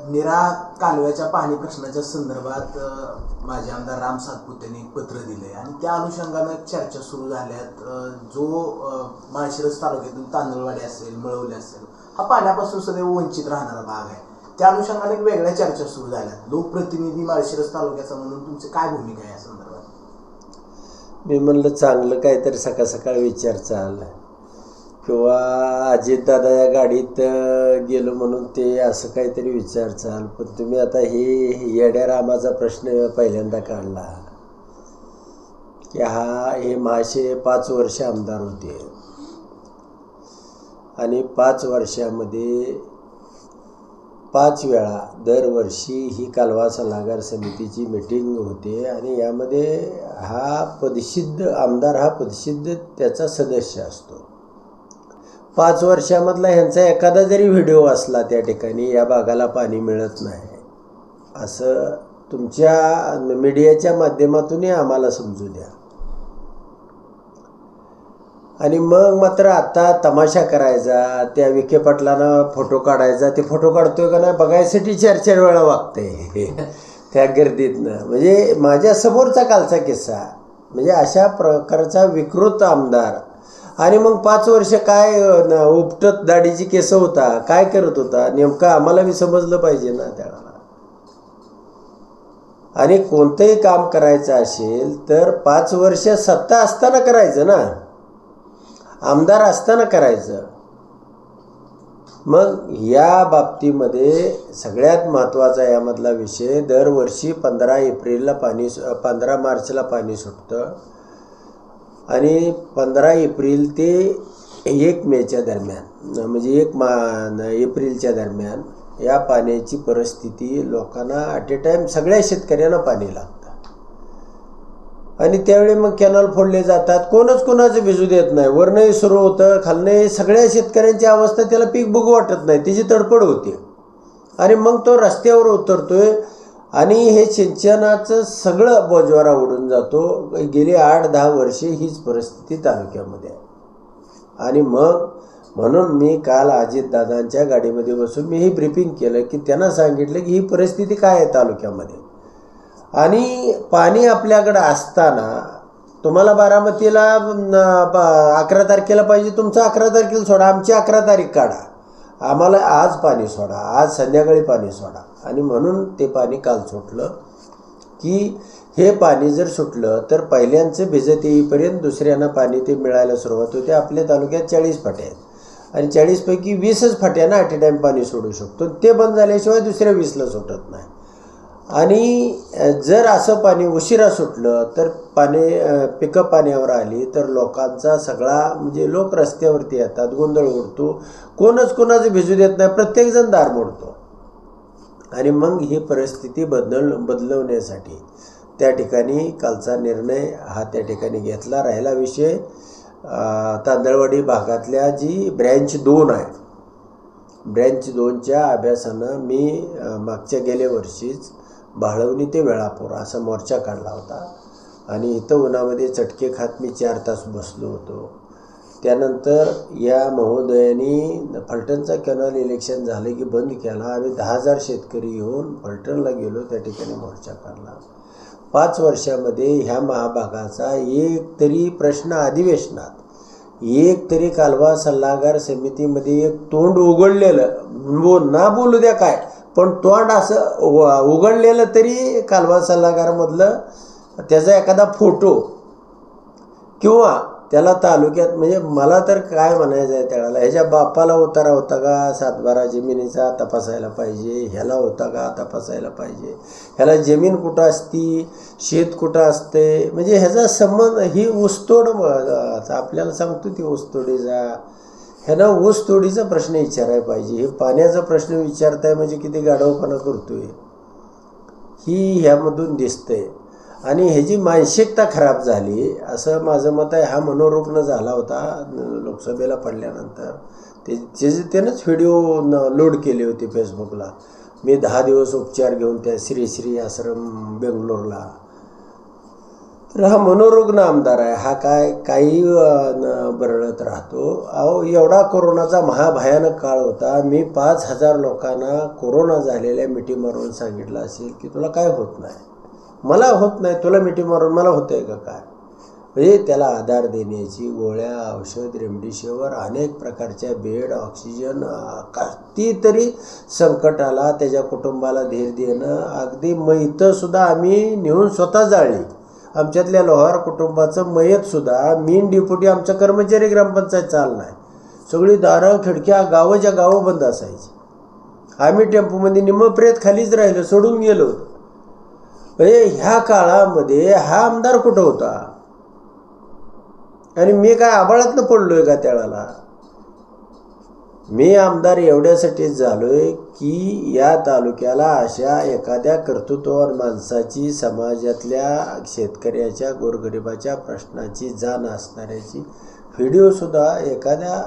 निरा कालव्याच्या पाणी प्रश्नाच्या संदर्भात माझे माजी आमदार राम सातपुतेने एक पत्र दिले आणि त्या अनुषंगानं चर्चा सुरू झाल्यात. जो माळशिरस तालुक्यातून तांदळवाडी असेल मळवले असेल हा पाण्यापासून सदैव वंचित राहणारा भाग आहे. त्या अनुषंगाने एक वेगळ्या चर्चा सुरू झाल्यात. लोकप्रतिनिधी माळशिरस तालुक्याचा म्हणून तुमची काय भूमिका आहे या संदर्भात? मी म्हणलं चांगलं काहीतरी सकाळ सकाळ विचार चाल किंवा अजितदादा या गाडीत गेलो म्हणून ते असं काहीतरी विचारचाल पण तुम्ही आता हे येड्या रामाचा प्रश्न पहिल्यांदा काढला. की हा हे महाशे पाच वर्ष आमदार होते. आणि पाच वर्षामध्ये पाच वेळा दरवर्षी ही कालवा सल्लागार समितीची मिटिंग होते आणि यामध्ये हा पदसिद्ध आमदार हा पदसिद्ध त्याचा सदस्य असतो. पाच वर्षामधला ह्यांचा एखादा जरी व्हिडिओ असला त्या ठिकाणी या भागाला पाणी मिळत नाही. असं तुमच्या मीडियाच्या माध्यमातूनही आम्हाला समजू द्या. आणि मग मात्र आता तमाशा करायचा त्या विखे पाटलानं फोटो काढायचा. ते फोटो काढतोय का नाही बघायसाठी चार चार वेळा वागते. त्या गर्दीतनं. म्हणजे माझ्या समोरचा कालचा किस्सा म्हणजे अशा प्रकारचा विकृत आमदार आणि मग पाच वर्ष काय उपटत दाढीची केस होता काय करत होता? नेमकं आम्हाला मी समजलं पाहिजे ना त्याला आणि कोणतंही काम करायचं असेल तर पाच वर्ष सत्ता असताना करायचं ना. आमदार असताना करायचं. मग या बाबतीमध्ये सगळ्यात महत्त्वाचा यामधला विषय दरवर्षी पंधरा एप्रिलला पाणी सु- पंधरा मार्चला पाणी सुटतं. आणि पंधरा एप्रिल ते एक मेच्या दरम्यान म्हणजे एक मा एप्रिलच्या दरम्यान या पाण्याची परिस्थिती लोकांना ॲट ए टाईम सगळ्या शेतकऱ्यांना पाणी लागतं. आणि त्यावेळी मग कॅनल फोडले जातात. कोणच कोणाचं भिजू देत नाही. वरणही सुरू होतं. खालनंही सगळ्या शेतकऱ्यांची अवस्था त्याला पीक बघू वाटत नाही. त्याची तडफड होते. आणि मग तो रस्त्यावर उतरतोय. आणि हे सिंचनाचं सगळं बोजवारा उडून जातो. गेली आठ दहा वर्षे हीच परिस्थिती तालुक्यामध्ये आहे. आणि मग म्हणून मी काल अजितदादांच्या गाडीमध्ये बसून मी ही ब्रिफिंग केलं की त्यांना सांगितलं की ही परिस्थिती काय आहे तालुक्यामध्ये. आणि पाणी आपल्याकडं असताना तुम्हाला बारामतीला अकरा तारखेला पाहिजे तुमचं अकरा तारखेला सोडा आमची अकरा तारीख काढा. आम्हाला आज पाणी सोडा आज संध्याकाळी पाणी सोडा. आणि म्हणून ते पाणी काल सुटलं. की हे पाणी जर सुटलं तर पहिल्यांचं भिजत येईपर्यंत दुसऱ्यांना पाणी ते मिळायला सुरुवात होते. आपल्या तालुक्यात चाळीस फाटे आहेत. आणि चाळीसपैकी वीसच फाट्यांना ॲट ए टाईम पाणी सोडू शकतो. ते बंद झाल्याशिवाय दुसऱ्या वीसला सुटत नाही. आणि जर असं पाणी उशिरा सुटलं तर पाणी पिकअप पिकं पाण्यावर आली तर लोकांचा सगळा म्हणजे लोक रस्त्यावरती येतात गोंधळ उडतो. कोणच कोणाचं भिजू देत नाही. प्रत्येकजण दार मोडतो. आणि मग ही परिस्थिती बदल बदलवण्यासाठी. त्या ठिकाणी कालचा निर्णय हा त्या ठिकाणी घेतला. राहिला विषय तांदळवाडी भागातल्या जी ब्रँच दोन आहे. ब्रँच दोनच्या अभ्यासानं मी मागच्या गेल्या वर्षीच बाळवणी ते वेळापूर असा मोर्चा काढला होता. आणि इथं उन्हामध्ये चटके खात मी चार तास बसलो होतो. त्यानंतर या महोदयांनी फलटणचा कॅनल इलेक्शन झालं की बंद केला. आम्ही दहा हजार शेतकरी येऊन फलटणला गेलो. त्या ठिकाणी मोर्चा काढला. पाच वर्षामध्ये ह्या महाभागाचा एक तरी प्रश्न अधिवेशनात एक तरी कालवा सल्लागार समितीमध्ये एक तोंड उघडलेलं बो ना बोलू द्या काय पण तोंड असं उघडलेलं तरी कालवा सल्लागारमधलं त्याचा एखादा फोटो किंवा त्याला तालुक्यात म्हणजे मला तर काय म्हणायचं आहे त्याला ह्याच्या बापाला उतारा होता का सातबारा जमिनीचा तपासायला पाहिजे ह्याला होता का तपासायला पाहिजे ह्याला जमीन कुठं असती शेत कुठं असते म्हणजे ह्याचा संबंध ही ऊसतोड आपल्याला सांगतो ती ऊसतोडीचा ह्यानं ऊसतोडीचा प्रश्न विचारायला पाहिजे हे पाण्याचा प्रश्न विचारताय म्हणजे किती गाढवपणा करतोय ही ह्यामधून दिसतंय. आणि ह्याची मानसिकता खराब झाली असं माझं मत आहे हा मनोरुग्ण झाला होता लोकसभेला पडल्यानंतर. ते त्याचे त्यानंच व्हिडिओ न लोड केले होते फेसबुकला. मी दहा दिवस उपचार घेऊन त्या श्री श्री आश्रम बेंगलोरला. तर हा मनोरुग्ण आमदार आहे हा काय काही न बरळत राहतो. अहो एवढा कोरोनाचा महाभयानक काळ होता. मी पाच हजार लोकांना कोरोना झालेल्या मिठी मारून सांगितलं असेल की तुला काय होत नाही. मला होत नाही तुला मिठी मारून मला आहे का काय? म्हणजे त्याला आधार देण्याची गोळ्या औषध रेमडेसिवीर अनेक प्रकारच्या बेड ऑक्सिजन कितीतरी संकटाला त्याच्या कुटुंबाला धीर देणं अगदी मैतंसुद्धा आम्ही नेऊन स्वतः जाळली. आमच्यातल्या लोहार कुटुंबाचं मयतसुद्धा मेन डिपुटी आमचं कर्मचारी ग्रामपंचायत चाल नाही सगळी दारं खिडक्या गावच्या गावं बंद असायची. आम्ही टेम्पोमध्ये निम्मप्रेत खालीच राहिलो सोडून गेलो. अरे ह्या काळामध्ये हा आमदार कुठं होता? आणि मी काय आबाळातनं पडलोय का त्याळाला? मी आमदार एवढ्यासाठीच झालोय की या तालुक्याला अशा एखाद्या कर्तृत्ववान माणसाची समाजातल्या शेतकऱ्याच्या गोरगरिबाच्या प्रश्नाची जाण असणाऱ्याची व्हिडिओसुद्धा एखाद्या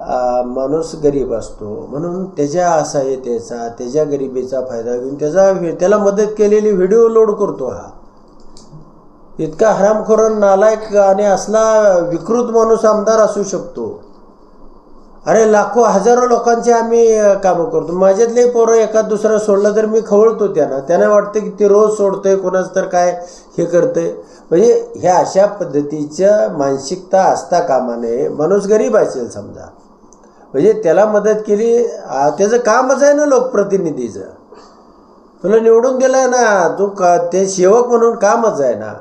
माणूस गरीब असतो. म्हणून त्याच्या असहाय्यतेचा त्याच्या गरिबीचा फायदा घेऊन त्याचा त्याला मदत केलेली व्हिडिओ लोड करतो हा. इतका हरामखोर नालायक आणि असला विकृत माणूस आमदार असू शकतो. अरे लाखो हजारो लोकांचे आम्ही कामं करतो. माझ्यातले पोरं एखाद दुसरा सोडलं तर मी खवळतो त्यांना. त्यांना वाटतं की ते रोज सोडतंय कोणाचं तर काय हे करतंय. म्हणजे ह्या अशा पद्धतीच्या मानसिकता असता कामा नये. माणूस गरीब असेल समजा. म्हणजे त्याला मदत केली. त्याचं कामच आहे ना लोकप्रतिनिधीचं. तुला निवडून दिलाय ना तू का ते सेवक म्हणून कामच आहे ना.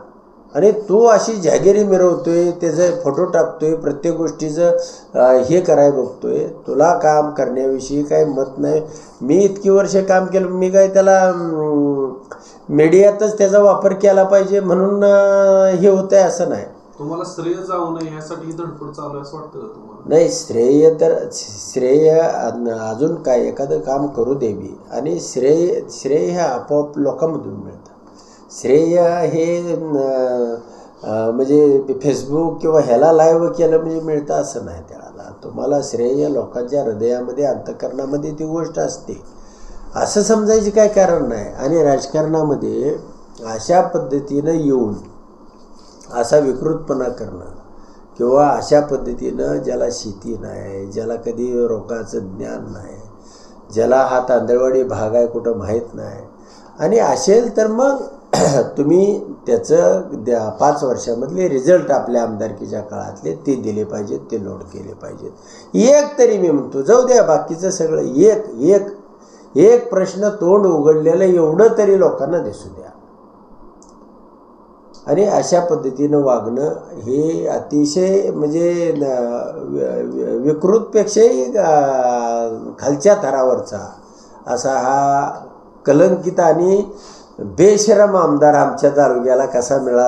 आणि तू अशी जहागिरी मिरवतोय त्याचे फोटो टाकतोय प्रत्येक गोष्टीचं हे कराय बघतोय. तुला काम करण्याविषयी काही मत नाही. मी इतकी वर्ष काम केलं मी काय त्याला मीडियातच त्याचा वापर केला पाहिजे म्हणून हे होतं आहे असं नाही. तुम्हाला श्रेय जाऊ नये यासाठी धडपड चालू आहे असं वाटतं का तुम्हाला? नाही श्रेय तर श्रेय अजून काय एखादं काम करू देवी आणि श्रेय श्रेय हे आपोआप लोकांमधून मिळतं. श्रेय हे अं, म्हणजे फेसबुक किंवा ह्याला लाईव्ह केलं म्हणजे मिळतं असं नाही त्याला. तुम्हाला श्रेय लोकांच्या हृदयामध्ये अंतकरणामध्ये ती गोष्ट असते. असं समजायचे काय कारण नाही. आणि राजकारणामध्ये अशा पद्धतीनं येऊन असा विकृतपणा करणं किंवा अशा पद्धतीनं ज्याला शेती नाही ज्याला कधी रोगाचं ज्ञान नाही ज्याला हा तांदळवाडी भाग आहे कुठं माहीत नाही. आणि असेल तर मग तुम्ही त्याचं द्या पाच वर्षामधले रिझल्ट आपल्या आमदारकीच्या काळातले ते दिले पाहिजेत ते लोड केले पाहिजेत. एक तरी मी म्हणतो जाऊ द्या बाकीचं सगळं एक एक एक प्रश्न तोंड उघडलेलं एवढं तरी लोकांना दिसू द्या. आणि अशा पद्धतीनं वागणं हे अतिशय म्हणजे न- विकृतपेक्षाही खालच्या थरावरचा असा हा कलंकित आणि बेशरम आमदार आमच्या तालुक्याला कसा मिळाला